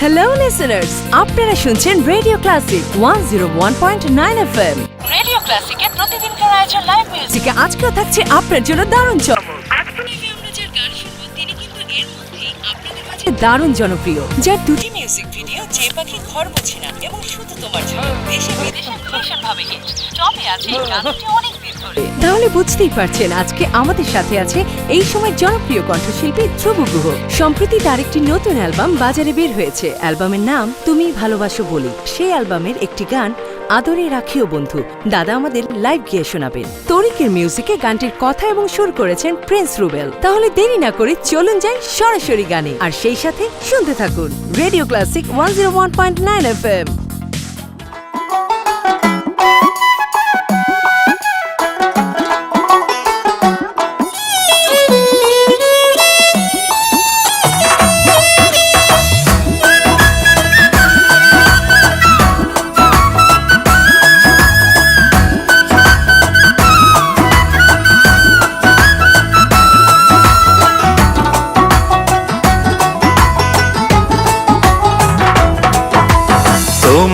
Hello listeners আপনারা শুনছেন radio classic one zero one point nine F M radio ক্লাসিকের প্রতিদিনকার আয়োজন লাইভ মিউজিক আজকে আজকেও থাকছে আপনার জন্য দারুণ চমক। দারুণ জনপ্রিয়। যার দুটি মিউজিক ভিডিও যে পাখি ঘর বোঝে না এবং শুধু তোমার জন্য। দেশে বিদেশে ভীষণ ভাবে হিট টপে আছে গানটি অনেক তাহলে বুঝতেই পারছেন আজকে আমাদের সাথে আছে এই সময় জনপ্রিয় কণ্ঠশিল্পী ধ্রুব গুহ। সম্প্রতি তার একটি নতুন অ্যালবাম বাজারে বের হয়েছে। অ্যালবামের নাম তুমি ভালোবাসো বলি। সেই অ্যালবামের একটি গান আদরে রাখিও বন্ধু। দাদা আমাদের লাইভ গিয়ে শোনাবেন। তরিকের মিউজিকে গানটির কথা এবং সুর করেছেন প্রিন্স রুবেল। তাহলে দেরি না করে চলুন যাই সরাসরি গানে। আর সেই সাথে শুনতে থাকুন radio classic one zero one point nine F M.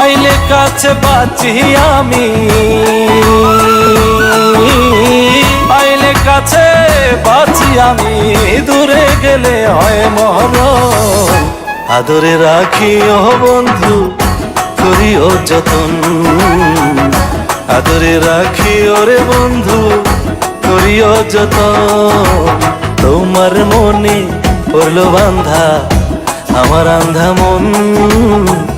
আইলে কাছে বাঁচি আমি। আইলে কাছে বাঁচি আমি। দূরে গেলে হয় মরণ আদরে রাখি রাখিও বন্ধু, করিও যতন। আদরে রাখিও রে বন্ধু, করিও যতন। তোমার মনে পড়ল বান্ধা আমার আন্ধা মন।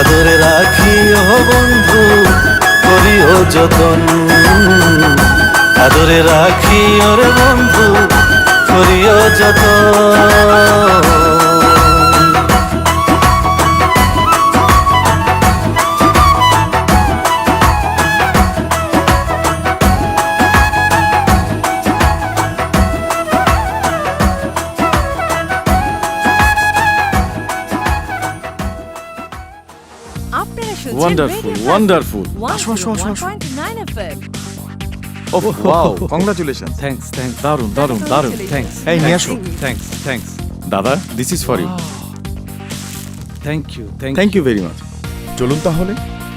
আদরে রাখি ও বন্ধু করিও যতন। আদরে রাখি ওরে বন্ধু করিও যতন। Wonderful. Classic আসো, আসো, আসো, আসো। Oh wow congratulation thanks thanks দারুণ দারুণ দারুণ থ্যাঙ্কস এই নিয়ে আসো থ্যাঙ্কস থ্যাঙ্কস দাদা this is for you thank you thank thank you very much চলুন তাহলে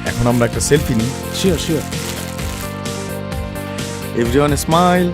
এখন আমরা একটা সেলফি নিই। Sure sure everyone smile